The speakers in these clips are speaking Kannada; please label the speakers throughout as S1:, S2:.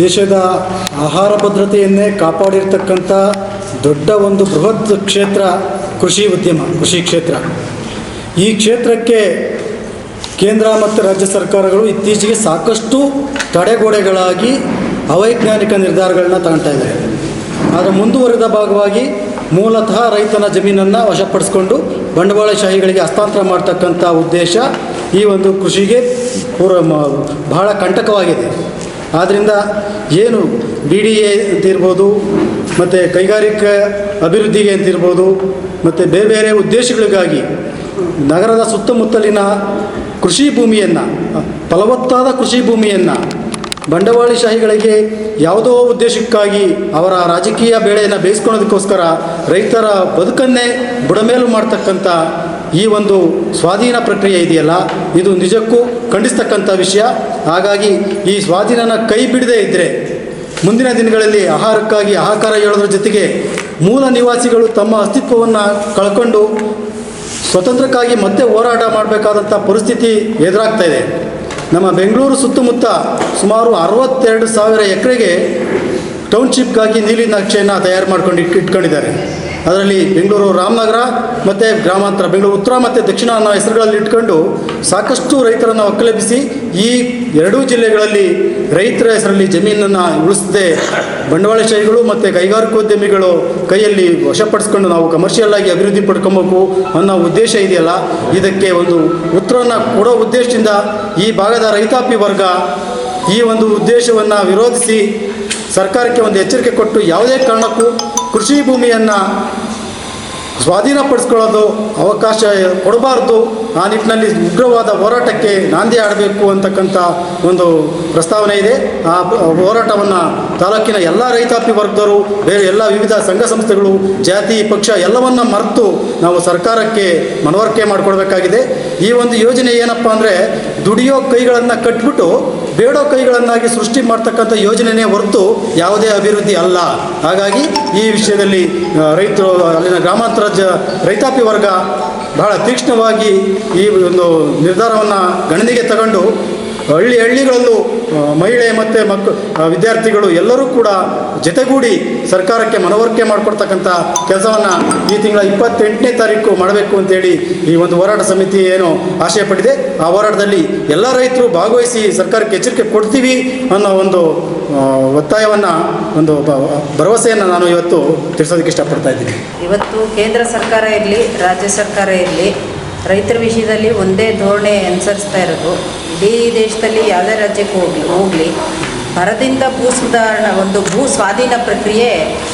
S1: ದೇಶದ ಆಹಾರ ಭದ್ರತೆಯನ್ನೇ ಕಾಪಾಡಿರ್ತಕ್ಕಂಥ ದೊಡ್ಡ ಒಂದು ಬೃಹತ್ ಕ್ಷೇತ್ರ ಕೃಷಿ ಉದ್ಯಮ, ಕೃಷಿ ಕ್ಷೇತ್ರ. ಈ ಕ್ಷೇತ್ರಕ್ಕೆ ಕೇಂದ್ರ ಮತ್ತು ರಾಜ್ಯ ಸರ್ಕಾರಗಳು ಇತ್ತೀಚೆಗೆ ಸಾಕಷ್ಟು ತಡೆಗೋಡೆಗಳಾಗಿ ಅವೈಜ್ಞಾನಿಕ ನಿರ್ಧಾರಗಳನ್ನ ತಗೊಳ್ತಾ ಇದ್ದಾರೆ ಅದರ ಮುಂದುವರೆದ ಭಾಗವಾಗಿ ಮೂಲತಃ ರೈತನ ಜಮೀನನ್ನು ವಶಪಡಿಸ್ಕೊಂಡು ಬಂಡವಾಳಶಾಹಿಗಳಿಗೆ ಹಸ್ತಾಂತರ ಮಾಡ್ತಕ್ಕಂಥ ಉದ್ದೇಶ ಈ ಒಂದು ಕೃಷಿಗೆ ಪೂರ್ವ ಬಹಳ ಕಂಟಕವಾಗಿದೆ. ಆದ್ದರಿಂದ ಏನು ಬಿ ಡಿ ಎ ಅಂತಿರ್ಬೋದು ಮತ್ತು ಕೈಗಾರಿಕಾ ಅಭಿವೃದ್ಧಿಗೆ ಅಂತಿರ್ಬೋದು ಮತ್ತು ಬೇರೆ ಬೇರೆ ಉದ್ದೇಶಗಳಿಗಾಗಿ ನಗರದ ಸುತ್ತಮುತ್ತಲಿನ ಕೃಷಿ ಭೂಮಿಯನ್ನು, ಫಲವತ್ತಾದ ಕೃಷಿ ಭೂಮಿಯನ್ನು ಬಂಡವಾಳಶಾಹಿಗಳಿಗೆ ಯಾವುದೋ ಉದ್ದೇಶಕ್ಕಾಗಿ ಅವರ ರಾಜಕೀಯ ಬೇಳೆಯನ್ನು ಬೇಯಿಸ್ಕೊಳ್ಳೋದಕ್ಕೋಸ್ಕರ ರೈತರ ಬದುಕನ್ನೇ ಬುಡಮೇಲು ಮಾಡ್ತಕ್ಕಂಥ ಈ ಒಂದು ಸ್ವಾಧೀನ ಪ್ರಕ್ರಿಯೆ ಇದೆಯಲ್ಲ? ಇದು ನಿಜಕ್ಕೂ ಖಂಡಿಸ್ತಕ್ಕಂಥ ವಿಷಯ. ಹಾಗಾಗಿ ಈ ಸ್ವಾಧೀನನ ಕೈ ಬಿಡದೇ ಇದ್ದರೆ ಮುಂದಿನ ದಿನಗಳಲ್ಲಿ ಆಹಾರಕ್ಕಾಗಿ ಆಹಾಕಾರ ಹೇಳೋದ್ರ ಜೊತೆಗೆ ಮೂಲ ನಿವಾಸಿಗಳು ತಮ್ಮ ಅಸ್ತಿತ್ವವನ್ನು ಕಳ್ಕೊಂಡು ಸ್ವತಂತ್ರಕ್ಕಾಗಿ ಮತ್ತೆ ಹೋರಾಟ ಮಾಡಬೇಕಾದಂಥ ಪರಿಸ್ಥಿತಿ ಎದುರಾಗ್ತಾ ಇದೆ. ನಮ್ಮ ಬೆಂಗಳೂರು ಸುತ್ತಮುತ್ತ ಸುಮಾರು ಅರವತ್ತೆರಡು ಸಾವಿರ ಎಕರೆಗೆ ಟೌನ್ಶಿಪ್ಗಾಗಿ ನೀಲಿ ನಕ್ಷೆಯನ್ನು ತಯಾರು ಮಾಡ್ಕೊಂಡು ಇಟ್ ಇಟ್ಕೊಂಡಿದ್ದಾರೆ. ಅದರಲ್ಲಿ ಬೆಂಗಳೂರು ರಾಮನಗರ ಮತ್ತು ಗ್ರಾಮಾಂತರ ಬೆಂಗಳೂರು ಉತ್ತರ ಮತ್ತು ದಕ್ಷಿಣ ಅನ್ನೋ ಹೆಸರುಗಳಲ್ಲಿ ಇಟ್ಕೊಂಡು ಸಾಕಷ್ಟು ರೈತರನ್ನು ಒಕ್ಕಲೆಬ್ಬಿಸಿ ಈ ಎರಡೂ ಜಿಲ್ಲೆಗಳಲ್ಲಿ ರೈತರ ಹೆಸರಲ್ಲಿ ಜಮೀನನ್ನು ಉಳಿಸದೆ ಬಂಡವಾಳಶಾಹಿಗಳು ಮತ್ತು ಕೈಗಾರಿಕೋದ್ಯಮಿಗಳು ಕೈಯಲ್ಲಿ ವಶಪಡಿಸ್ಕೊಂಡು ನಾವು ಕಮರ್ಷಿಯಲ್ ಆಗಿ ಅಭಿವೃದ್ಧಿ ಪಡ್ಕೊಬೇಕು ಅನ್ನೋ ಉದ್ದೇಶ ಇದೆಯಲ್ಲ, ಇದಕ್ಕೆ ಒಂದು ಉತ್ತರವನ್ನು ಕೊಡೋ ಉದ್ದೇಶದಿಂದ ಈ ಭಾಗದ ರೈತಾಪಿ ವರ್ಗ ಈ ಒಂದು ಉದ್ದೇಶವನ್ನು ವಿರೋಧಿಸಿ ಸರ್ಕಾರಕ್ಕೆ ಒಂದು ಎಚ್ಚರಿಕೆ ಕೊಟ್ಟು ಯಾವುದೇ ಕಾರಣಕ್ಕೂ ಕೃಷಿ ಭೂಮಿಯನ್ನು ಸ್ವಾಧೀನಪಡಿಸ್ಕೊಳ್ಳೋದು ಅವಕಾಶ ಕೊಡಬಾರ್ದು. ಆ ನಿಟ್ಟಿನಲ್ಲಿ ಉಗ್ರವಾದ ಹೋರಾಟಕ್ಕೆ ನಾಂದಿ ಆಡಬೇಕು ಅಂತಕ್ಕಂಥ ಒಂದು ಪ್ರಸ್ತಾವನೆ ಇದೆ. ಆ ಹೋರಾಟವನ್ನು ತಾಲೂಕಿನ ಎಲ್ಲ ರೈತಾಪಿ ವರ್ಗದವರು, ಬೇರೆ ಎಲ್ಲ ವಿವಿಧ ಸಂಘ ಸಂಸ್ಥೆಗಳು, ಜಾತಿ, ಪಕ್ಷ ಎಲ್ಲವನ್ನ ಮರೆತು ನಾವು ಸರ್ಕಾರಕ್ಕೆ ಮನವರಿಕೆ ಮಾಡಿಕೊಡ್ಬೇಕಾಗಿದೆ ಈ ಒಂದು ಯೋಜನೆ ಏನಪ್ಪ ಅಂದರೆ ದುಡಿಯೋ ಕೈಗಳನ್ನು ಕಟ್ಬಿಟ್ಟು ಬೇಡೋ ಕೈಗಳನ್ನಾಗಿ ಸೃಷ್ಟಿ ಮಾಡ್ತಕ್ಕಂಥ ಯೋಜನೆಯೇ ಹೊರತು ಯಾವುದೇ ಅಭಿವೃದ್ಧಿ ಅಲ್ಲ. ಹಾಗಾಗಿ ಈ ವಿಷಯದಲ್ಲಿ ರೈತರು, ಅಲ್ಲಿನ ಗ್ರಾಮಾಂತರ ಜ ರೈತಾಪಿ ವರ್ಗ ಬಹಳ ತೀಕ್ಷ್ಣವಾಗಿ ಈ ಒಂದು ನಿರ್ಧಾರವನ್ನು ಗಣನೆಗೆ ತಗೊಂಡು ಹಳ್ಳಿ ಹಳ್ಳಿಗಳಲ್ಲೂ ಮಹಿಳೆ ಮತ್ತು ಮಕ್ಕಳು ವಿದ್ಯಾರ್ಥಿಗಳು ಎಲ್ಲರೂ ಕೂಡ ಜೊತೆಗೂಡಿ ಸರ್ಕಾರಕ್ಕೆ ಮನವರಿಕೆ ಮಾಡಿಕೊಡ್ತಕ್ಕಂಥ ಕೆಲಸವನ್ನು ಈ ತಿಂಗಳ ಇಪ್ಪತ್ತೆಂಟನೇ ತಾರೀಕು ಮಾಡಬೇಕು ಅಂತೇಳಿ ಈ ಒಂದು ಹೋರಾಟ ಸಮಿತಿ ಏನು ಆಶಯ ಪಡಿದೆ ಆ ಹೋರಾಟದಲ್ಲಿ ಎಲ್ಲ ರೈತರು ಭಾಗವಹಿಸಿ ಸರ್ಕಾರಕ್ಕೆ ಎಚ್ಚರಿಕೆ ಕೊಡ್ತೀವಿ ಅನ್ನೋ ಒಂದು ಒತ್ತಾಯವನ್ನು, ಒಂದು ಭರವಸೆಯನ್ನು ನಾನು ಇವತ್ತು ತಿಳಿಸೋದಕ್ಕೆ ಇಷ್ಟಪಡ್ತಾ ಇದ್ದೀನಿ.
S2: ಇವತ್ತು ಕೇಂದ್ರ ಸರ್ಕಾರ ಇರಲಿ, ರಾಜ್ಯ ಸರ್ಕಾರ ಇರಲಿ ರೈತರ ವಿಷಯದಲ್ಲಿ ಒಂದೇ ಧೋರಣೆ ಅನುಸರಿಸ್ತಾ ಇರೋದು. ಇಡೀ ದೇಶದಲ್ಲಿ ಯಾವುದೇ ರಾಜ್ಯಕ್ಕೆ ಹೋಗಲಿ ಹೋಗಲಿ, ಭರದಿಂದ ಭೂ ಸುಧಾರಣೆ, ಒಂದು ಭೂ ಸ್ವಾಧೀನ ಪ್ರಕ್ರಿಯೆ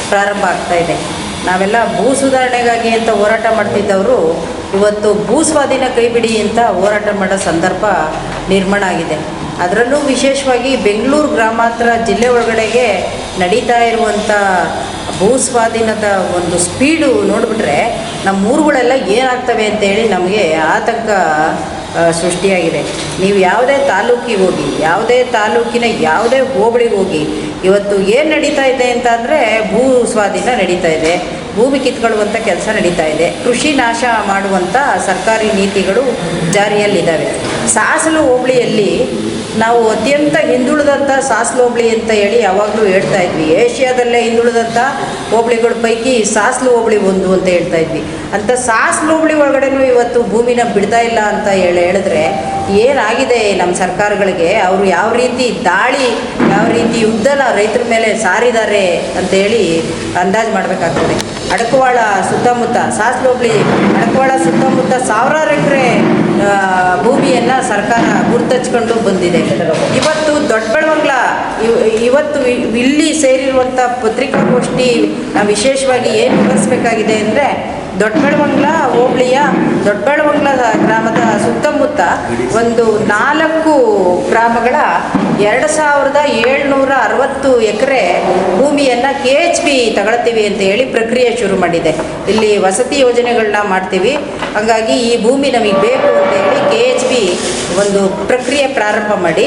S2: ಪ್ರಾರಂಭ ಆಗ್ತಾ ಇದೆ. ನಾವೆಲ್ಲ ಭೂ ಸುಧಾರಣೆಗಾಗಿ ಅಂತ ಹೋರಾಟ ಮಾಡ್ತಿದ್ದವರು, ಇವತ್ತು ಭೂ ಸ್ವಾಧೀನ ಕೈಬಿಡಿ ಅಂತ ಹೋರಾಟ ಮಾಡೋ ಸಂದರ್ಭ ನಿರ್ಮಾಣ ಆಗಿದೆ. ಅದರಲ್ಲೂ ವಿಶೇಷವಾಗಿ ಬೆಂಗಳೂರು ಗ್ರಾಮಾಂತರ ಜಿಲ್ಲೆ ಒಳಗಡೆಗೆ ನಡೀತಾ ಇರುವಂಥ ಭೂ ಸ್ವಾಧೀನದ ಒಂದು ಸ್ಪೀಡು ನೋಡಿಬಿಟ್ರೆ ನಮ್ಮ ಊರುಗಳೆಲ್ಲ ಏನಾಗ್ತವೆ ಅಂತೇಳಿ ನಮಗೆ ಆತಂಕ ಸೃಷ್ಟಿಯಾಗಿದೆ. ನೀವು ಯಾವುದೇ ತಾಲೂಕಿಗೆ ಹೋಗಿ, ಯಾವುದೇ ತಾಲೂಕಿನ ಯಾವುದೇ ಹೋಬಳಿಗೆ ಹೋಗಿ, ಇವತ್ತು ಏನು ನಡೀತಾ ಇದೆ ಅಂತ ಅಂದರೆ ಭೂ ಸ್ವಾಧೀನ ನಡೀತಾ ಇದೆ. ಭೂಮಿ ಕಿತ್ಕೊಳ್ಳುವಂಥ ಕೆಲಸ ನಡೀತಾ ಇದೆ. ಕೃಷಿ ನಾಶ ಮಾಡುವಂಥ ಸರ್ಕಾರಿ ನೀತಿಗಳು ಜಾರಿಯಲ್ಲಿದ್ದಾವೆ. ಸಾಸಲು ಹೋಬಳಿಯಲ್ಲಿ ನಾವು ಅತ್ಯಂತ ಹಿಂದುಳಿದಂಥ ಸಾಸ್ಲು ಹೋಬಳಿ ಅಂತ ಹೇಳಿ ಯಾವಾಗಲೂ ಹೇಳ್ತಾ ಇದ್ವಿ. ಏಷ್ಯಾದಲ್ಲೇ ಹಿಂದುಳಿದಂಥ ಹೋಬಳಿಗಳ ಪೈಕಿ ಸಾಸ್ಲು ಹೋಬಳಿ ಒಂದು ಅಂತ ಹೇಳ್ತಾ ಇದ್ವಿ. ಅಂಥ ಸಾಸ್ಲು ಹೋಬಳಿ ಒಳಗಡೆನೂ ಇವತ್ತು ಭೂಮಿನ ಬಿಡ್ತಾ ಇಲ್ಲ ಅಂತ ಹೇಳಿ ಹೇಳಿದ್ರೆ ಏನಾಗಿದೆ ನಮ್ಮ ಸರ್ಕಾರಗಳಿಗೆ? ಅವರು ಯಾವ ರೀತಿ ದಾಳಿ, ಯಾವ ರೀತಿ ಯುದ್ಧನ ರೈತರ ಮೇಲೆ ಸಾರಿದ್ದಾರೆ ಅಂತೇಳಿ ಅಂದಾಜು ಮಾಡಬೇಕಾಗ್ತದೆ. ಅಡಕವಾಳ ಸುತ್ತಮುತ್ತ ಸಾಸ್ಲು ಹೋಬಳಿ ಅಡಕವಾಳ ಸುತ್ತಮುತ್ತ ಸಾವಿರಾರು ಎಕರೆ ಭೂಮಿಯನ್ನು ಸರ್ಕಾರ ಗುರ್ತಚ್ಕೊಂಡು ಬಂದಿದೆ. ಇವತ್ತು ದೊಡ್ಡಬಳ್ಳವಂಗ್ಲ ಇವ್- ಇವತ್ತು ಇಲ್ಲಿ ಸೇರಿರುವಂಥ ಪತ್ರಿಕಾಗೋಷ್ಠಿ ವಿಶೇಷವಾಗಿ ಏನು ವಿವರಿಸಬೇಕಾಗಿದೆ ಅಂದರೆ ದೊಡ್ಡಬಳ್ಳವಂಗ್ಲ ಹೋಬಳಿಯ ದೊಡ್ಡಬಳ್ಳವಂಗ್ಲ ಗ್ರಾಮದ ಸುತ್ತಮುತ್ತ ಒಂದು ನಾಲ್ಕು ಗ್ರಾಮಗಳ ಎರಡು ಸಾವಿರದ ಏಳ್ನೂರ ಅರವತ್ತು ಎಕರೆ ಭೂಮಿಯನ್ನು ಕೆ ಎಚ್ ಪಿ ತಗೊಳ್ತೀವಿ ಅಂತ ಹೇಳಿ ಪ್ರಕ್ರಿಯೆ ಶುರು ಮಾಡಿದೆ. ಇಲ್ಲಿ ವಸತಿ ಯೋಜನೆಗಳನ್ನ ಮಾಡ್ತೀವಿ. ಹಾಗಾಗಿ ಈ ಭೂಮಿ ನಮಗೆ ಬೇಕು ಅಂತ ಹೇಳಿ ಕೆ ಎಚ್ ಪಿ ಒಂದು ಪ್ರಕ್ರಿಯೆ ಪ್ರಾರಂಭ ಮಾಡಿ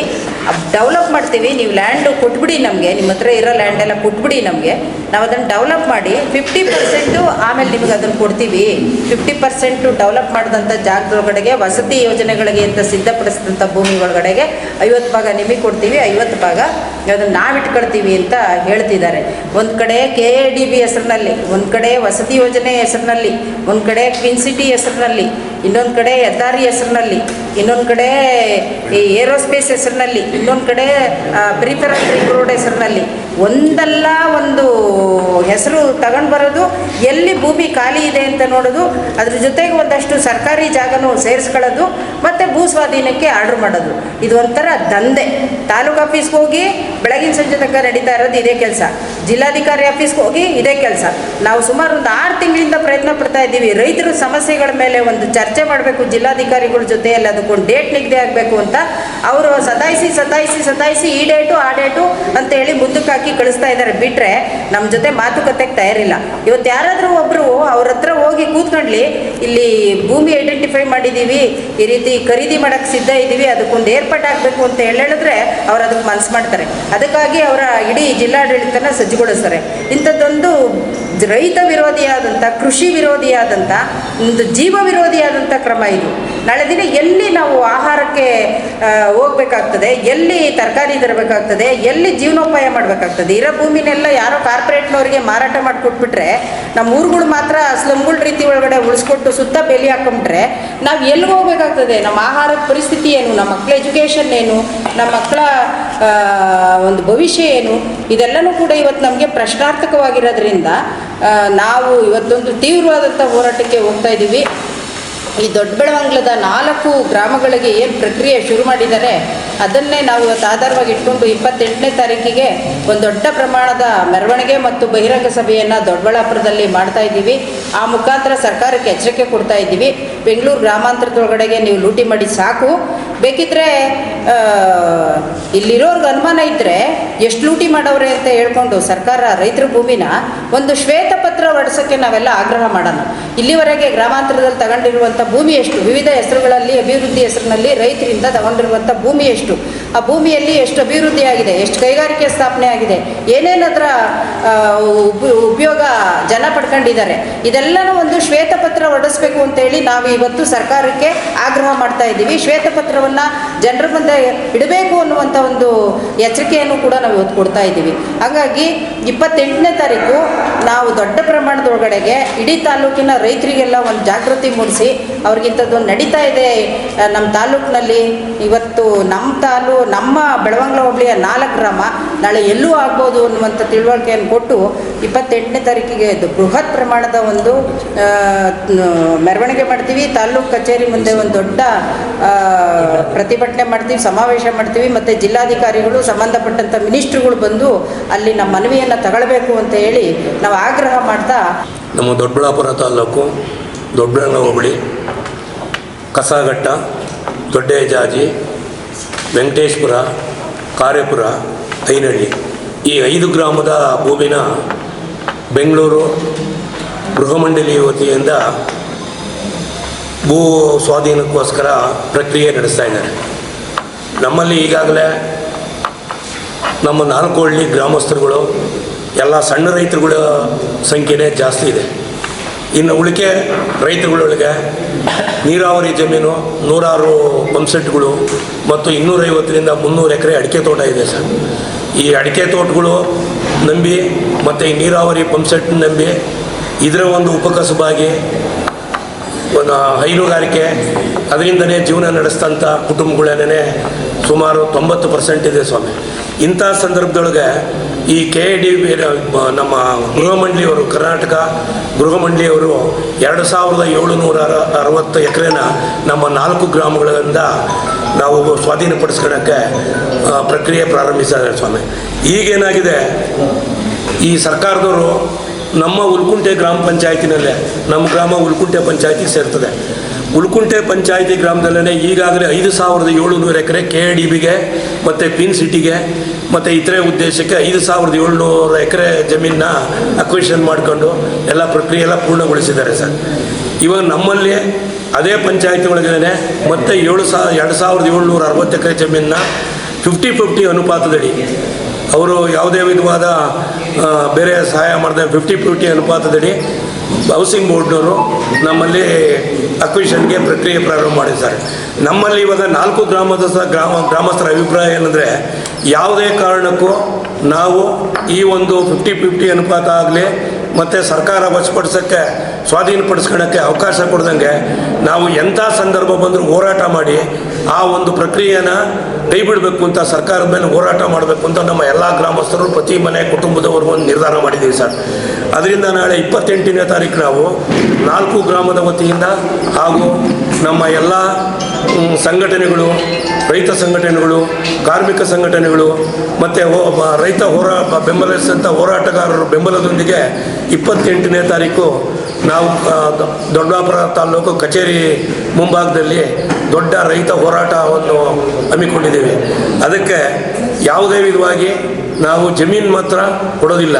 S2: ಡೆವಲಪ್ ಮಾಡ್ತೀವಿ. ನೀವು ಲ್ಯಾಂಡು ಕೊಟ್ಬಿಡಿ ನಮಗೆ. ನಿಮ್ಮ ಹತ್ರ ಇರೋ ಲ್ಯಾಂಡ್ ಎಲ್ಲ ಕೊಟ್ಬಿಡಿ ನಮಗೆ. ನಾವು ಅದನ್ನು ಡೆವಲಪ್ ಮಾಡಿ, ಫಿಫ್ಟಿ ಪರ್ಸೆಂಟು ಆಮೇಲೆ ನಿಮಗೆ ಅದನ್ನು ಕೊಡ್ತೀವಿ. ನಂಬ್ತೀವಿ ಫಿಫ್ಟಿ ಪರ್ಸೆಂಟು ಡೆವಲಪ್ ಮಾಡಿದಂಥ ಜಾಗದೊಳಗಡೆಗೆ, ವಸತಿ ಯೋಜನೆಗಳಿಗೆ ಅಂತ ಸಿದ್ಧಪಡಿಸಿದಂಥ ಭೂಮಿ ಒಳಗಡೆಗೆ ಐವತ್ತು ಭಾಗ ನಿಮಗೆ ಕೊಡ್ತೀವಿ, ಐವತ್ತು ಭಾಗ ಅದನ್ನು ನಾವು ಇಟ್ಕೊಳ್ತೀವಿ ಅಂತ ಹೇಳ್ತಿದ್ದಾರೆ. ಒಂದು ಕಡೆ ಕೆ ಎ ಡಿ ಬಿ ಹೆಸರಿನಲ್ಲಿ, ಒಂದು ಕಡೆ ವಸತಿ ಯೋಜನೆ ಹೆಸರಿನಲ್ಲಿ, ಒಂದು ಕಡೆ ಕ್ವಿನ್ ಸಿಟಿ ಹೆಸರಿನಲ್ಲಿ, ಇನ್ನೊಂದು ಕಡೆ ಹೆದ್ದಾರಿ ಹೆಸರಿನಲ್ಲಿ, ಇನ್ನೊಂದು ಕಡೆ ಈ ಏರೋಸ್ಪೇಸ್ ಹೆಸರಿನಲ್ಲಿ, ಇನ್ನೊಂದು ಕಡೆ ಪ್ರೀತರ ರೋಡ್ ಹೆಸರಿನಲ್ಲಿ ಒಂದಲ್ಲ ಒಂದು ಹೆಸರು ತಗೊಂಡು ಬರೋದು, ಎಲ್ಲಿ ಭೂಮಿ ಖಾಲಿ ಇದೆ ಅಂತ ನೋಡೋದು, ಅದ್ರ ಜೊತೆಗೆ ಒಂದಷ್ಟು ಸರ್ಕಾರಿ ಜಾಗನೂ ಸೇರಿಸ್ಕೊಳ್ಳೋದು, ಮತ್ತು ಭೂ ಸ್ವಾಧೀನಕ್ಕೆ ಆರ್ಡ್ರ್ ಮಾಡೋದು. ಇದು ಒಂಥರ ದಂಧೆ. ತಾಲೂಕು ಆಫೀಸ್ಗೆ ಹೋಗಿ ಬೆಳಗಿನ ಸಂಜೆ ತನಕ ನಡೀತಾ ಇರೋದು ಇದೇ ಕೆಲಸ. ಜಿಲ್ಲಾಧಿಕಾರಿ ಆಫೀಸ್ಗೆ ಹೋಗಿ ಇದೇ ಕೆಲಸ. ನಾವು ಸುಮಾರು ಒಂದು ಆರು ತಿಂಗಳಿಂದ ಪ್ರಯತ್ನ ಪಡ್ತಾ ಇದ್ದೀವಿ. ರೈತರ ಸಮಸ್ಯೆಗಳ ಮೇಲೆ ಒಂದು ಚರ್ಚೆ ಮಾಡಬೇಕು, ಜಿಲ್ಲಾಧಿಕಾರಿಗಳ ಜೊತೆಯಲ್ಲಿ ಅದಕ್ಕೊಂದು ಡೇಟ್ ನಿಗದಿ ಆಗಬೇಕು ಅಂತ. ಅವರು ಸತಾಯಿಸಿ ಸತಾಯಿಸಿ ಸತಾಯಿಸಿ, ಈ ಡೇಟು, ಆ ಡೇಟು ಅಂತ ಹೇಳಿ ಮುಂದಕ್ಕೆ ಹಾಕಿ ಕಳಿಸ್ತಾ ಇದ್ದಾರೆ ಬಿಟ್ರೆ ನಮ್ಮ ಜೊತೆ ಮಾತುಕತೆಗೆ ತಯಾರಿಲ್ಲ. ಇವತ್ತು ಯಾರಾದರೂ ಒಬ್ಬರು ಅವ್ರ ಹತ್ರ ಹೋಗಿ ಕೂತ್ಕೊಂಡ್ಲಿ, ಇಲ್ಲಿ ಭೂಮಿ ಐಡೆಂಟಿಫೈ ಮಾಡಿದ್ದೀವಿ ಈ ರೀತಿ ಖರೀದಿ ಮಾಡೋಕ್ಕೆ ಸಿದ್ಧ ಇದ್ದೀವಿ ಅದಕ್ಕೊಂದು ಏರ್ಪಾಟಾಗಬೇಕು ಅಂತ ಹೇಳಿ ಹೇಳಿದ್ರೆ ಅವ್ರು ಅದಕ್ಕೆ ಮನಸ್ಸು ಮಾಡ್ತಾರೆ. ಅದಕ್ಕಾಗಿ ಅವರ ಇಡೀ ಜಿಲ್ಲಾಡಳಿತನ ಸಜ್ಜುಗೊಳಿಸ್ತಾರೆ. ಇಂಥದ್ದೊಂದು ರೈತ ವಿರೋಧಿಯಾದಂಥ ಕೃಷಿ ವಿರೋಧಿಯಾದಂಥ ಒಂದು ಜೀವ ವಿರೋಧಿಯಾದಂಥ ಕ್ರಮ ಇದು. ನಾಳೆ ದಿನ ಎಲ್ಲಿ ನಾವು ಆಹಾರಕ್ಕೆ ಹೋಗ್ಬೇಕಾಗ್ತದೆ, ಎಲ್ಲಿ ತರಕಾರಿ ತರಬೇಕಾಗ್ತದೆ, ಎಲ್ಲಿ ಜೀವನೋಪಾಯ ಮಾಡಬೇಕಾಗ್ತದೆ. ಇರೋ ಭೂಮಿನೆಲ್ಲ ಯಾರೋ ಕಾರ್ಪೊರೇಟ್ನವರಿಗೆ ಮಾರಾಟ ಮಾಡಿಕೊಟ್ಬಿಟ್ರೆ, ನಮ್ಮ ಊರುಗಳು ಮಾತ್ರ ಸ್ಲಮ್ಗಳ ರೀತಿ ಒಳಗಡೆ ಉಳಿಸ್ಕೊಟ್ಟು ಸುತ್ತ ಬೆಲೆ ಹಾಕೊಂಡ್ರೆ ನಾವು ಎಲ್ಲಿಗೆ ಹೋಗ್ಬೇಕಾಗ್ತದೆ? ನಮ್ಮ ಆಹಾರದ ಪರಿಸ್ಥಿತಿ ಏನು? ನಮ್ಮ ಮಕ್ಕಳ ಎಜುಕೇಷನ್ ಏನು? ನಮ್ಮ ಮಕ್ಕಳ ಒಂದು ಭವಿಷ್ಯ ಏನು? ಇದೆಲ್ಲನೂ ಕೂಡ ಇವತ್ತು ನಮಗೆ ಪ್ರಶ್ನಾರ್ಥಕವಾಗಿರೋದ್ರಿಂದ ನಾವು ಇವತ್ತೊಂದು ತೀವ್ರವಾದಂಥ ಹೋರಾಟಕ್ಕೆ ಹೋಗ್ತಾ ಇದ್ದೀವಿ ಈ ದೊಡ್ಡಬೆಳವಂಗ್ಲದ ನಾಲ್ಕು ಗ್ರಾಮಗಳಿಗೆ ಏನು ಪ್ರಕ್ರಿಯೆ ಶುರು ಮಾಡಿದ್ದಾರೆ, ಅದನ್ನೇ ನಾವು ಇವತ್ತು ಆಧಾರವಾಗಿ ಇಟ್ಕೊಂಡು ಇಪ್ಪತ್ತೆಂಟನೇ ತಾರೀಕಿಗೆ ಒಂದು ದೊಡ್ಡ ಪ್ರಮಾಣದ ಮೆರವಣಿಗೆ ಮತ್ತು ಬಹಿರಂಗ ಸಭೆಯನ್ನು ದೊಡ್ಡಬಳ್ಳಾಪುರದಲ್ಲಿ ಮಾಡ್ತಾ ಇದ್ದೀವಿ. ಆ ಮುಖಾಂತರ ಸರ್ಕಾರಕ್ಕೆ ಎಚ್ಚರಿಕೆ ಕೊಡ್ತಾ ಇದ್ದೀವಿ. ಬೆಂಗಳೂರು ಗ್ರಾಮಾಂತರದೊಳಗಡೆಗೆ ನೀವು ಲೂಟಿ ಮಾಡಿ ಸಾಕು. ಬೇಕಿದ್ರೆ ಇಲ್ಲಿರೋರ್ಗೆ ಅನುಮಾನ ಇದ್ದರೆ ಎಷ್ಟು ಲೂಟಿ ಮಾಡವ್ರೆ ಅಂತ ಹೇಳ್ಕೊಂಡು ಸರ್ಕಾರ ರೈತರ ಭೂಮಿನ ಒಂದು ಶ್ವೇತಪತ್ರ ಹೊರಡಿಸೋಕ್ಕೆ ನಾವೆಲ್ಲ ಆಗ್ರಹ ಮಾಡೋಣ. ಇಲ್ಲಿವರೆಗೆ ಗ್ರಾಮಾಂತರದಲ್ಲಿ ತಗೊಂಡಿರುವಂಥ ಭೂಮಿ ಎಷ್ಟು ವಿವಿಧ ಹೆಸರುಗಳಲ್ಲಿ, ಅಭಿವೃದ್ಧಿ ಹೆಸರಿನಲ್ಲಿ ರೈತರಿಂದ ತಗೊಂಡಿರುವಂಥ ಭೂಮಿ ಎಷ್ಟು ಆ ಭೂಮಿಯಲ್ಲಿ ಎಷ್ಟು ಅಭಿವೃದ್ಧಿ ಆಗಿದೆ? ಎಷ್ಟು ಕೈಗಾರಿಕೆ ಸ್ಥಾಪನೆ ಆಗಿದೆ? ಏನೇನದರ ಉಪ- ಉಪಯೋಗ ಜನ ಪಡ್ಕೊಂಡಿದ್ದಾರೆ? ಇದೆಲ್ಲನೂ ಒಂದು ಶ್ವೇತಪತ್ರ ಹೊರಡಿಸ್ಬೇಕು ಅಂತೇಳಿ ನಾವು ಇವತ್ತು ಸರ್ಕಾರಕ್ಕೆ ಆಗ್ರಹ ಮಾಡ್ತಾ ಇದ್ದೀವಿ. ಶ್ವೇತಪತ್ರವನ್ನು ಜನರ ಮುಂದೆ ಇಡಬೇಕು ಅನ್ನುವಂಥ ಒಂದು ಎಚ್ಚರಿಕೆಯನ್ನು ಕೂಡ ನಾವು ಇವತ್ತು ಕೊಡ್ತಾ ಇದ್ದೀವಿ. ಹಾಗಾಗಿ ಇಪ್ಪತ್ತೆಂಟನೇ ತಾರೀಕು ನಾವು ದೊಡ್ಡ ಪ್ರಮಾಣದೊಳಗಡೆಗೆ ಇಡೀ ತಾಲೂಕಿನ ರೈತರಿಗೆಲ್ಲ ಒಂದು ಜಾಗೃತಿ ಮೂಡಿಸಿ ಅವ್ರಿಗಿಂಥದ್ದೊಂದು ನಡೀತಾ ಇದೆ. ನಮ್ಮ ತಾಲೂಕಿನಲ್ಲಿ ಇವತ್ತು ನಮ್ಮ ತಾಲೂ, ನಮ್ಮ ಬೆಳವಂಗ್ಲ ಹೋಬಳಿಯ ನಾಲ್ಕು ಗ್ರಾಮ, ನಾಳೆ ಎಲ್ಲೂ ಆಗ್ಬೋದು ಅನ್ನುವಂಥ ತಿಳುವಳಿಕೆಯನ್ನು ಕೊಟ್ಟು ಇಪ್ಪತ್ತೆಂಟನೇ ತಾರೀಕಿಗೆ ಇದು ಬೃಹತ್ ಪ್ರಮಾಣದ ಒಂದು ಮೆರವಣಿಗೆ ಮಾಡ್ತೀವಿ. ತಾಲೂಕು ಕಚೇರಿ ಮುಂದೆ ಒಂದು ದೊಡ್ಡ ಪ್ರತಿಭಟನೆ ಮಾಡ್ತೀವಿ, ಸಮಾವೇಶ ಮಾಡ್ತೀವಿ. ಮತ್ತು ಜಿಲ್ಲಾಧಿಕಾರಿಗಳು, ಸಂಬಂಧಪಟ್ಟಂಥ ಮಿನಿಸ್ಟ್ರುಗಳು ಬಂದು ಅಲ್ಲಿ ನಮ್ಮ ಮನವಿಯನ್ನು ತಗೊಳ್ಬೇಕು ಅಂತ ಹೇಳಿ ನಾವು ಆಗ್ರಹ ಮಾಡ್ತಾ
S3: ನಮ್ಮ ದೊಡ್ಡಬಳ್ಳಾಪುರ ತಾಲೂಕು, ದೊಡ್ಡಬಳ್ಳಾಪುರ ಹೋಬಳಿ ಕಸಘಟ್ಟ ದೊಡ್ಡ ಜಾಜಿ ವೆಂಕಟೇಶ್ಪುರ, ಕಾರ್ಯಪುರ ಐನಹಳ್ಳಿ ಈ ಐದು ಗ್ರಾಮದ ಭೂಮಿನ ಬೆಂಗಳೂರು ಗೃಹಮಂಡಲಿ ವತಿಯಿಂದ ಭೂ ಸ್ವಾಧೀನಕ್ಕೋಸ್ಕರ ಪ್ರಕ್ರಿಯೆ ನಡೆಸ್ತಾ ಇದ್ದಾರೆ. ನಮ್ಮಲ್ಲಿ ಈಗಾಗಲೇ ನಮ್ಮ ನಾಲ್ಕು ಹಳ್ಳಿ ಗ್ರಾಮಸ್ಥರುಗಳು, ಎಲ್ಲ ಸಣ್ಣ ರೈತರುಗಳ ಸಂಖ್ಯೆನೇ ಜಾಸ್ತಿ ಇದೆ. ಇನ್ನು ಉಳಿಕೆ ರೈತರುಗಳೊಳಗೆ ನೀರಾವರಿ ಜಮೀನು ನೂರಾರು ಪಂಪ್ಸೆಟ್ಗಳು ಮತ್ತು ಇನ್ನೂರೈವತ್ತರಿಂದ ಮುನ್ನೂರು ಎಕರೆ ಅಡಿಕೆ ತೋಟ ಇದೆ ಸರ್. ಈ ಅಡಿಕೆ ತೋಟಗಳು ನಂಬಿ ಮತ್ತು ಈ ನೀರಾವರಿ ಪಂಪ್ಸೆಟ್ ನಂಬಿ ಇದರ ಒಂದು ಉಪಕಸುಬಾಗಿ ಒಂದು ಹೈನುಗಾರಿಕೆ, ಅದರಿಂದನೇ ಜೀವನ ನಡೆಸ್ತಂಥ ಕುಟುಂಬಗಳೇನೇ ಸುಮಾರು ತೊಂಬತ್ತು ಪರ್ಸೆಂಟ್ ಇದೆ ಸ್ವಾಮಿ. ಇಂಥ ಸಂದರ್ಭದೊಳಗೆ ಈ ಕೆ ಎ ಡಿ ನಮ್ಮ ಗೃಹ ಮಂಡಳಿಯವರು ಕರ್ನಾಟಕ ಗೃಹ ಮಂಡಳಿಯವರು ಎರಡು ಸಾವಿರದ ಏಳುನೂರ ಅರ ಅರವತ್ತು ಎಕರೆನ ನಮ್ಮ ನಾಲ್ಕು ಗ್ರಾಮಗಳಿಂದ ನಾವು ಸ್ವಾಧೀನಪಡಿಸ್ಕೊಳ್ಳೋಕ್ಕೆ ಪ್ರಕ್ರಿಯೆ ಪ್ರಾರಂಭಿಸಿದ್ದಾರೆ ಸ್ವಾಮಿ. ಈಗೇನಾಗಿದೆ? ಈ ಸರ್ಕಾರದವರು ನಮ್ಮ ಉಲ್ಕುಂಟೆ ಗ್ರಾಮ ಪಂಚಾಯತಿನಲ್ಲೇ, ನಮ್ಮ ಗ್ರಾಮ ಉಲ್ಕುಂಟೆ ಪಂಚಾಯತಿಗೆ ಸೇರ್ತದೆ. ಉಲ್ಕುಂಟೆ ಪಂಚಾಯಿತಿ ಗ್ರಾಮದಲ್ಲೇ ಈಗಾಗಲೇ ಐದು ಸಾವಿರದ ಏಳುನೂರು ಎಕರೆ ಕೆ ಡಿ ಬಿಗೆ ಮತ್ತು ಪಿನ್ ಸಿಟಿಗೆ ಮತ್ತು ಇತರೆ ಉದ್ದೇಶಕ್ಕೆ ಐದು ಸಾವಿರದ ಏಳ್ನೂರು ಎಕರೆ ಜಮೀನನ್ನ ಅಕ್ವಿಷನ್ ಮಾಡಿಕೊಂಡು ಎಲ್ಲ ಪ್ರಕ್ರಿಯೆ ಎಲ್ಲ ಪೂರ್ಣಗೊಳಿಸಿದ್ದಾರೆ ಸರ್. ಇವಾಗ ನಮ್ಮಲ್ಲಿ ಅದೇ ಪಂಚಾಯತಿ ಒಳಗಡೆ ಮತ್ತೆ ಏಳು ಸಾ, ಎರಡು ಸಾವಿರದ ಏಳ್ನೂರ ಅರವತ್ತು ಎಕರೆ ಜಮೀನನ್ನ ಫಿಫ್ಟಿ ಫಿಫ್ಟಿ ಅನುಪಾತದಡಿ. ಅವರು ಯಾವುದೇ ವಿಧವಾದ ಬೇರೆ ಸಹಾಯ ಮಾಡಿದೆ ಫಿಫ್ಟಿ ಫಿಫ್ಟಿ ಅನುಪಾತದಡಿ ಹೌಸಿಂಗ್ ಬೋರ್ಡ್ನವರು ನಮ್ಮಲ್ಲಿ ಅಕ್ವಿಷನ್ಗೆ ಪ್ರಕ್ರಿಯೆ ಪ್ರಾರಂಭ ಮಾಡಿದ್ದಾರೆ. ನಮ್ಮಲ್ಲಿ ಇವಾಗ ನಾಲ್ಕು ಗ್ರಾಮದ ಗ್ರಾಮ, ಗ್ರಾಮಸ್ಥರ ಅಭಿಪ್ರಾಯ ಏನಂದರೆ, ಯಾವುದೇ ಕಾರಣಕ್ಕೂ ನಾವು ಈ ಒಂದು ಫಿಫ್ಟಿ ಫಿಫ್ಟಿ ಅನುಪಾತ ಆಗಲಿ, ಮತ್ತು ಸರ್ಕಾರ ವಶಪಡಿಸೋಕ್ಕೆ, ಸ್ವಾಧೀನಪಡಿಸ್ಕೊಳ್ಳೋಕ್ಕೆ ಅವಕಾಶ ಕೊಡ್ದಂಗೆ ನಾವು ಎಂಥ ಸಂದರ್ಭ ಬಂದರೂ ಹೋರಾಟ ಮಾಡಿ ಆ ಒಂದು ಪ್ರಕ್ರಿಯೆನ ಕೈ ಬಿಡಬೇಕು ಅಂತ ಸರ್ಕಾರದ ಮೇಲೆ ಹೋರಾಟ ಮಾಡಬೇಕು ಅಂತ ನಮ್ಮ ಎಲ್ಲ ಗ್ರಾಮಸ್ಥರು ಪ್ರತಿ ಮನೆ ಕುಟುಂಬದವರೆಗೂ ಒಂದು ನಿರ್ಧಾರ ಮಾಡಿದ್ದೀವಿ ಸರ್. ಅದರಿಂದ ನಾಳೆ ಇಪ್ಪತ್ತೆಂಟನೇ ತಾರೀಕು ನಾವು ನಾಲ್ಕು ಗ್ರಾಮದ ವತಿಯಿಂದ ಹಾಗೂ ನಮ್ಮ ಎಲ್ಲ ಸಂಘಟನೆಗಳು, ರೈತ ಸಂಘಟನೆಗಳು, ಕಾರ್ಮಿಕ ಸಂಘಟನೆಗಳು ಮತ್ತು ರೈತ ಹೋರಾ, ಬ- ಬೆಂಬಲಿಸಿದಂಥ ಹೋರಾಟಗಾರರ ಬೆಂಬಲದೊಂದಿಗೆ ಇಪ್ಪತ್ತೆಂಟನೇ ತಾರೀಕು ನಾವು ದೊಡ್ಡಾಪುರ ತಾಲೂಕು ಕಚೇರಿ ಮುಂಭಾಗದಲ್ಲಿ ದೊಡ್ಡ ರೈತ ಹೋರಾಟವನ್ನು ಹಮ್ಮಿಕೊಂಡಿದ್ದೇವೆ. ಅದಕ್ಕೆ ಯಾವುದೇ ವಿಧವಾಗಿ ನಾವು ಜಮೀನು ಮಾತ್ರ ಕೊಡೋದಿಲ್ಲ.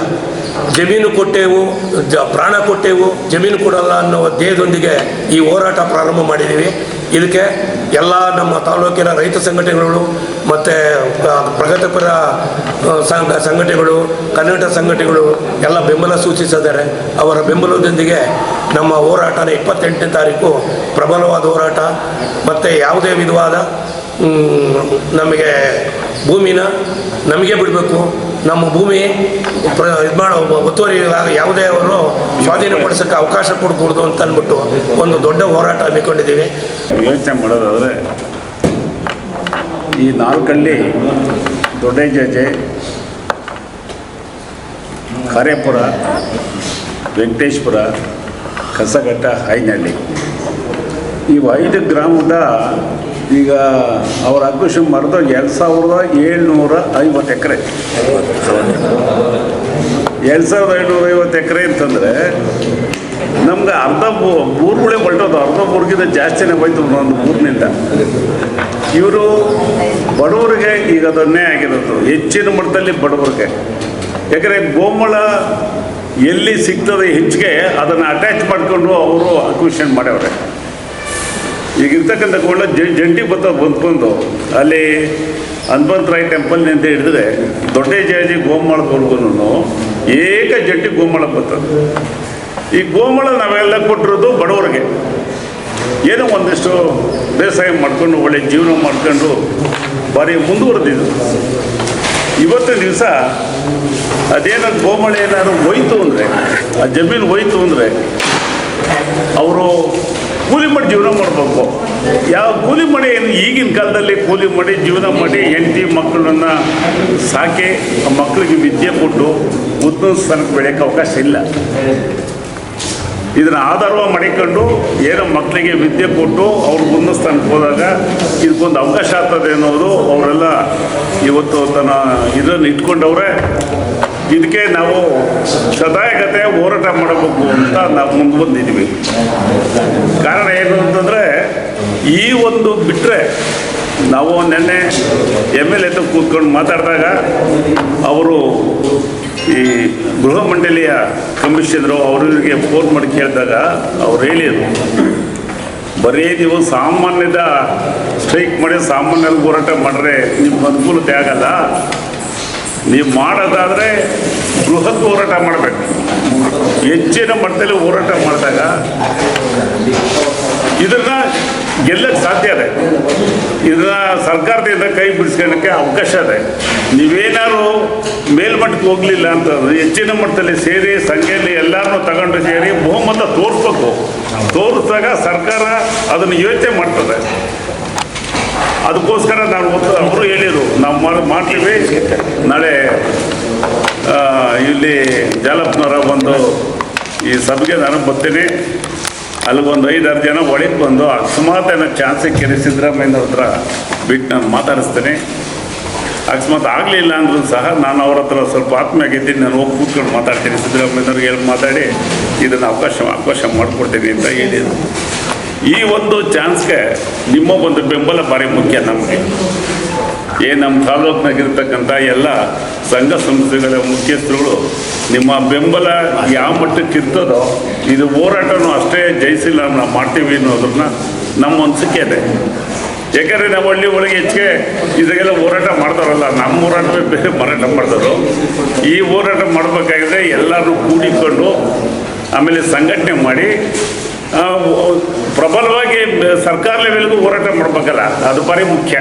S3: ಜಮೀನು ಕೊಟ್ಟೆವು ಪ್ರಾಣ ಕೊಟ್ಟೆವು, ಜಮೀನು ಕೊಡಲ್ಲ ಅನ್ನುವ ಧ್ಯೇಯದೊಂದಿಗೆ ಈ ಹೋರಾಟ ಪ್ರಾರಂಭ ಮಾಡಿದ್ದೀವಿ. ಇದಕ್ಕೆ ಎಲ್ಲ ನಮ್ಮ ತಾಲೂಕಿನ ರೈತ ಸಂಘಟನೆಗಳು ಮತ್ತು ಪ್ರಗತಿಪರ ಸಂಘ, ಸಂಘಟನೆಗಳು, ಕನ್ನಡ ಸಂಘಟನೆಗಳು ಎಲ್ಲ ಬೆಂಬಲ ಸೂಚಿಸಿದ್ದಾರೆ. ಅವರ ಬೆಂಬಲದೊಂದಿಗೆ ನಮ್ಮ ಹೋರಾಟನ ಇಪ್ಪತ್ತೆಂಟನೇ ತಾರೀಕು ಪ್ರಬಲವಾದ ಹೋರಾಟ, ಮತ್ತು ಯಾವುದೇ ವಿಧವಾದ ನಮಗೆ ಭೂಮಿನ ನಮಗೆ ಬಿಡಬೇಕು. ನಮ್ಮ ಭೂಮಿ ಇದು ಮಾಡೋ, ಒತ್ತುವರಿ ಯಾವುದೇ ಅವರು ಸ್ವಾಧೀನಪಡಿಸೋಕ್ಕೆ ಅವಕಾಶ ಕೊಡಬಹುದು ಅಂತ ಅಂದ್ಬಿಟ್ಟು ಒಂದು ದೊಡ್ಡ ಹೋರಾಟ ಹಮ್ಮಿಕೊಂಡಿದ್ದೀವಿ.
S4: ಯೋಚನೆ ಮಾಡೋದಾದರೆ, ಈ ನಾಲ್ಕಲ್ಲಿ ದೊಡ್ಡ ಜಜೆ ಕಾರ್ಯಪುರ ವೆಂಕಟೇಶ್ಪುರ ಕಸಘಟ್ಟ ಹೈನಹಳ್ಳಿ ಈ ಐದು ಗ್ರಾಮದ ಈಗ ಅವರ ಅಕ್ವಿಷನ್ ಮಾಡಿದಾಗ ಎರಡು ಸಾವಿರದ ಏಳ್ನೂರ ಐವತ್ತು ಎಕರೆ. ಎರಡು ಸಾವಿರದ ಐನೂರ ಐವತ್ತು ಎಕರೆ ಅಂತಂದರೆ ನಮ್ಗೆ ಅರ್ಧ ಊರುಗಳೇ ಹೊರಟೋದು ಅರ್ಧ ಊರಿಗಿಂತ ಜಾಸ್ತಿನೇ ಹೋಯ್ತು ಒಂದು ಊರಿನಿಂದ. ಇವರು ಬಡವರಿಗೆ ಈಗ ಅದನ್ನೇ ಆಗಿರೋದು. ಹೆಚ್ಚಿನ ಮಟ್ಟದಲ್ಲಿ ಬಡವರಿಗೆ. ಯಾಕಂದರೆ ಗೋಮಳ ಎಲ್ಲಿ ಸಿಗ್ತದೆ ಹೆಚ್ಚಿಗೆ ಅದನ್ನು ಅಟ್ಯಾಚ್ ಮಾಡಿಕೊಂಡು ಅವರು ಅಕ್ವಿಷನ್ ಮಾಡ್ಯವ್ರೆ ಈಗ ಇರ್ತಕ್ಕಂಥ ಗೋಳ ಜಂಟಿ ಬತ್ತ ಬಂದ್ಕೊಂಡು ಅಲ್ಲಿ ಹನುಮಂತರಾಯ ಟೆಂಪಲ್ನಿಂದ ಹಿಡಿದ್ರೆ ದೊಡ್ಡ ಜಾಜಿ ಗೋಮಾಳದವರೆಗೂ ಏಕ ಜಂಟಿ ಗೋಮಾಳ ಬರ್ತದೆ ಈ ಗೋಮಾಳ ನಾವೆಲ್ಲ ಕೊಟ್ಟಿರೋದು ಬಡವರಿಗೆ. ಏನೋ ಒಂದಿಷ್ಟು ಬೇಸಾಯ ಮಾಡಿಕೊಂಡು, ಒಳ್ಳೆ ಜೀವನ ಮಾಡ್ಕೊಂಡು ಭಾರಿ ಮುಂದುವರೆದಿದ್ದು. ಇವತ್ತು ದಿವಸ ಅದೇನೋ ಗೋಮಳೆ ಏನಾದ್ರು ಹೋಯ್ತು ಅಂದರೆ, ಆ ಜಮೀನು ಹೋಯ್ತು ಅಂದರೆ, ಅವರು ಕೂಲಿ ಮಾಡಿ ಜೀವನ ಮಾಡಬೇಕು. ಯಾವ ಕೂಲಿ ಮಾಡಿ ಏನು ಈಗಿನ ಕಾಲದಲ್ಲಿ ಕೂಲಿ ಮಾಡಿ ಜೀವನ ಮಾಡಿ ಹೆಂಡತಿ ಮಕ್ಕಳನ್ನ ಸಾಕಿ ಮಕ್ಕಳಿಗೆ ವಿದ್ಯೆ ಕೊಟ್ಟು ಉತ್ತಮ ಸ್ಥಾನಕ್ಕೆ ಬೆಳೆಯೋಕೆ ಅವಕಾಶ ಇಲ್ಲ. ಇದನ್ನು ಆಧಾರ ಮಾಡಿಕೊಂಡು ಏನೋ ಮಕ್ಕಳಿಗೆ ವಿದ್ಯೆ ಕೊಟ್ಟು ಅವ್ರ ಉನ್ನತ ಸ್ಥಾನಕ್ಕೆ ಹೋದಾಗ ಇದಕ್ಕೊಂದು ಅವಕಾಶ ಆಗ್ತದೆ ಅನ್ನೋದು ಅವರೆಲ್ಲ ಇವತ್ತು ತನ್ನ ಇದನ್ನು ಇಟ್ಕೊಂಡವ್ರೆ. ಇದಕ್ಕೆ ನಾವು ಸದಾಯಗತೆ ಹೋರಾಟ ಮಾಡಬೇಕು ಅಂತ ನಾವು ಮುಂದೆ ಬಂದಿದ್ದೀವಿ. ಕಾರಣ ಏನು ಅಂತಂದರೆ, ಈ ಒಂದು ಬಿಟ್ಟರೆ ನಾವು ನಿನ್ನೆ ಎಂ ಎಲ್ ಎ ಕೂತ್ಕೊಂಡು ಮಾತಾಡಿದಾಗ ಅವರು ಈ ಗೃಹ ಮಂಡಳಿಯ ಕಮಿಷನರು ಅವರಿಗೆ ಫೋನ್ ಮಾಡಿ ಕೇಳಿದಾಗ ಅವ್ರು ಹೇಳಿದರು, ಬರೀ ನೀವು ಸಾಮಾನ್ಯದ ಸ್ಟ್ರೈಕ್ ಮಾಡಿ ಸಾಮಾನ್ಯ ಹೋರಾಟ ಮಾಡಿದ್ರೆ ನಿಮ್ಗೆ ಅನುಕೂಲತೆ ಆಗಲ್ಲ. ನೀವು ಮಾಡೋದಾದರೆ ಬೃಹತ್ ಹೋರಾಟ ಮಾಡಬೇಕು. ಹೆಚ್ಚಿನ ಮಟ್ಟದಲ್ಲಿ ಹೋರಾಟ ಮಾಡಿದಾಗ ಇದನ್ನ ಗೆಲ್ಲಕ್ಕೆ ಸಾಧ್ಯ ಇದೆ. ಇದನ್ನ ಸರ್ಕಾರದಿಂದ ಕೈ ಬಿಡಿಸ್ಕೊಳ್ಳೋಕ್ಕೆ ಅವಕಾಶ ಇದೆ. ನೀವೇನಾದ್ರು ಮೇಲ್ಮಟ್ಟಕ್ಕೆ ಹೋಗಲಿಲ್ಲ ಅಂತಂದ್ರೆ ಹೆಚ್ಚಿನ ಮಟ್ಟದಲ್ಲಿ ಸೇರಿ ಸಂಖ್ಯೆಯಲ್ಲಿ ಎಲ್ಲರನ್ನೂ ತಗೊಂಡು ಸೇರಿ ಬಹುಮತ ತೋರಿಸ್ಬೇಕು. ತೋರಿಸಿದಾಗ ಸರ್ಕಾರ ಅದನ್ನು ಯೋಚನೆ ಮಾಡ್ತದೆ. ಅದಕ್ಕೋಸ್ಕರ ನಾನು ಅವರು ಹೇಳಿದರು, ನಾವು ಮಾಡಿ ಮಾಡ್ತೀವಿ. ನಾಳೆ ಇಲ್ಲಿ ಜಾಲಪ್ಪನವರ ಒಂದು ಈ ಸಭೆಗೆ ನಾನು ಬರ್ತೀನಿ. ಅಲ್ಲಿಗೊಂದು ಐದಾರು ಜನ ಒಳಗೆ ಬಂದು ಅಕಸ್ಮಾತ್ ಏನೋ ಚಾನ್ಸ್ ಸಿಕ್ಕಿದ್ರೆ ಸಿದ್ದರಾಮಯ್ಯನವ್ರ ಹತ್ರ ಬಿಟ್ಟು ನಾನು ಮಾತಾಡಿಸ್ತೀನಿ. ಅಕಸ್ಮಾತ್ ಆಗಲಿಲ್ಲ ಅಂದರೂ ಸಹ ನಾನು ಅವ್ರ ಹತ್ರ ಸ್ವಲ್ಪ ಆತ್ಮೀಯಾಗಿದ್ದೀನಿ ನಾನು ಹೋಗಿ ಕೂತ್ಕೊಂಡು ಮಾತಾಡ್ತೀನಿ. ಸಿದ್ದರಾಮಯ್ಯನವ್ರಿಗೆ ಹೇಳಿ ಮಾತಾಡಿ, ಇದನ್ನು ಅವಕಾಶ ಅವಕಾಶ ಮಾಡಿಕೊಡ್ತೀನಿ ಅಂತ ಹೇಳಿದರು. ಈ ಒಂದು ಚಾನ್ಸ್ಗೆ ನಿಮ್ಮ ಒಂದು ಬೆಂಬಲ ಭಾರಿ ಮುಖ್ಯ ನಮಗೆ. ಏ ನಮ್ಮ ತಾಲೂಕಿನಾಗಿರ್ತಕ್ಕಂಥ ಎಲ್ಲ ಸಂಘ ಸಂಸ್ಥೆಗಳ ಮುಖ್ಯಸ್ಥರುಗಳು ನಿಮ್ಮ ಬೆಂಬಲ ಯಾವ ಮಟ್ಟಕ್ಕೆ ಇರ್ತದೋ, ಇದು ಹೋರಾಟನೂ ಅಷ್ಟೇ ಜಯಿಸಿಲ್ಲ ನಾವು ಮಾಡ್ತೀವಿ ಅನ್ನೋದನ್ನ ನಮ್ಮ ಅನಿಸಿಕೆ ಇದೆ. ಯಾಕಂದರೆ ನಾವು ಹಳ್ಳಿ ಒಳಗೆ ಹೆಚ್ಚಿಗೆ ಇದಕ್ಕೆಲ್ಲ ಹೋರಾಟ ಮಾಡ್ತಾರಲ್ಲ, ನಮ್ಮ ಹೋರಾಟವೇ ಬೇರೆ ಮಾರಾಟ ಮಾಡ್ತಾರೋ? ಈ ಹೋರಾಟ ಮಾಡಬೇಕಾಗಿದೆ ಎಲ್ಲರೂ ಕೂಡಿಕೊಂಡು ಆಮೇಲೆ ಸಂಘಟನೆ ಮಾಡಿ ಪ್ರಬಲವಾಗಿ ಸರ್ಕಾರ ಲೆವೆಲ್ಗೂ ಹೋರಾಟ ಮಾಡ್ಬೇಕಲ್ಲ ಅದು ಭಾರಿ ಮುಖ್ಯ.